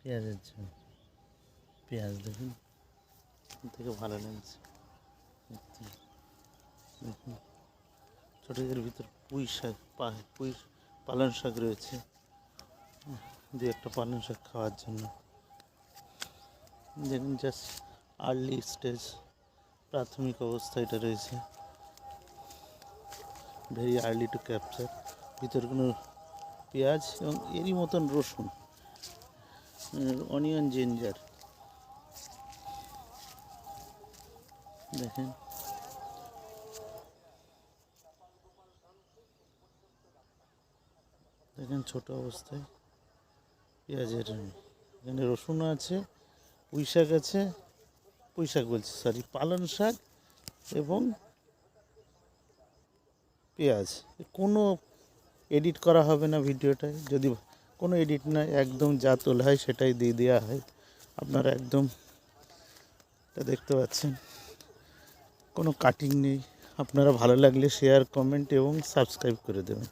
পেঁয়াজের জন্য পেঁয়াজ দেখুন। থেকে ভালো লাগছে। দেখুন। ছোটো এর ভিতর পুঁই শাক পুঁই পালং শাক রয়েছে। দু একটা পালং শাক খাওয়ার জন্য। দেখুন জাস্ট আর্লি স্টেজ প্রাথমিক অবস্থা এটা রয়েছে। ভেরি আর্লি টু ক্যাপচার ভিতর কোনো পেঁয়াজ এবং এরই মতন রসুন অনিয়ন জিঞ্জার। দেখেন। দেখেন ছোট অবস্থায় পেঁয়াজের এখানে রসুনও আছে পুঁই শাক আছে পুঁই শাক বলছি সরি পালং শাক এবং পেঁয়াজ। কোনো এডিট করা হবে না ভিডিওটায় যদি কোনো এডিট না একদম যা তোলা হয় সেটাই দিয়ে দেওয়া হয়। আপনারা একদম এটা দেখতে পাচ্ছেন। কোনো কাটিং নেই। আপনারা ভালো লাগলে শেয়ার কমেন্ট এবং সাবস্ক্রাইব করে দেবেন।